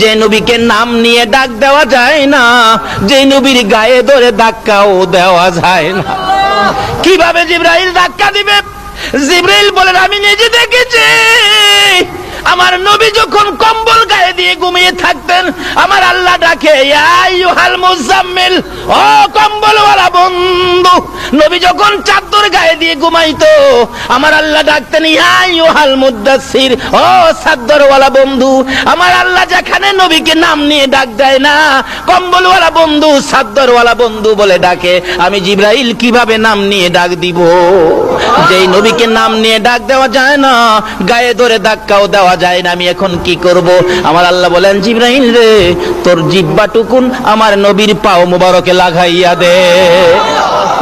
যে নবীকে নাম নিয়ে ডাক দেওয়া যায় না, যে নবীর গায়ে ধরে ধাক্কাও দেওয়া যায় না। কীভাবে জিব্রাইল ধাক্কা দিবে? জিব্রাইল বলেন, আমি নিজে দেখেছি। আমার নবী যখন কম্বল গায়ে দিয়ে ঘুমিয়ে থাকতেন, আমার আল্লাহ ডাকে, ইয়া আইয়ুহাল মুজাম্মিল, ও কম্বলওয়ালা বন্ধু নবী যখন চাদর গায়ে দিয়ে ঘুমাইতো, আমার আল্লাহ ডাকতেন, ইয়া আইয়ুহাল মুদাসসির, ও চাদরওয়ালা বন্ধু, আমার আল্লাহ যেখানে নবীকে নাম নিয়ে ডাক দেয় না, কম্বলওয়ালা বন্ধু, চাদরওয়ালা বন্ধু বলে ডাকে, আমি জিব্রাইল কীভাবে নাম নিয়ে ডাক দিব? যেই নবীকে নাম নিয়ে ডাক দেওয়া যায় না, গায়ে ধরে ধাক্কাও দেওয়া যায় না, আমি এখন কি করব? আমার আল্লাহ বলেন, জিব্রাইল রে, তোর জিব্বা টুকুন আমার নবীর পাও মুবারকে লাগাইয়া দে।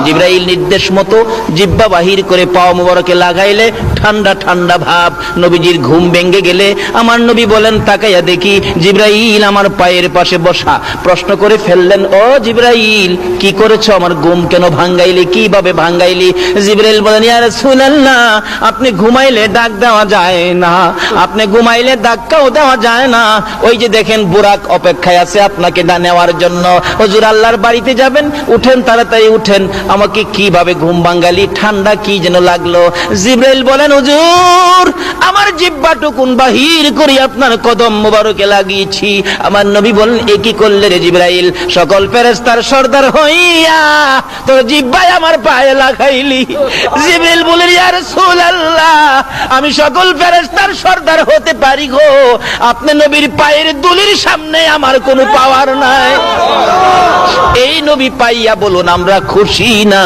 জিব্রাইল নির্দেশ মতো জিব্বা বাহির করে পাও মুবারকে লাগাইলে ঠান্ডা ঠান্ডা ভাব। নবীজির ঘুম ভেঙে গেলে আমার নবী বলেন, তাকাইয়া দেখি জিব্রাইল আমার পায়ের পাশে বসা। প্রশ্ন করে ফেললেন, ও জিব্রাইল, কি করেছ? আমার ঘুম কেন ভাঙ্গাইলি? কীভাবে ভাঙ্গাইলি? জিব্রাইল বলেন, ইয়া রাসূলুল্লাহ, আপনি ঘুমাইলে ডাক দেওয়া যায় না। আপনি ঘুমাইলে ধাক্কাও দেওয়া যায় না। ওই যে দেখেন বুরাক অপেক্ষায় আছে আপনাকে নেওয়ার জন্য। হুজুর আল্লাহর বাড়িতে যাবেন, উঠেন, তাড়াতাড়ি উঠেন। আমাকে কীভাবে ঘুম ভাঙ্গালি ঠান্ডা কি যেন লাগল? জিব্রাইল বলেন, হুজুর, আমার জিব্বা টুকুন বাহির করি, আপনার কদম মোবারকে লাগিয়েছি। আমার নবী বলেন, এ কি করলে রে জিব্রাইল? সকল ফেরেশতার সর্দার হইয়া তোর জিব্বায় আমার পায়ে লাগাইলি। জিব্রাইল বলেন, ইয়া রাসূলুল্লাহ, আমি সকল ফেরেশতার সর্দার হতে পারি গো। আপনি নবীর পায়ের দুলির সামনে আমার কোনো পাওয়ার নাই। এই পাইয়া বলুন আমরা খুশি না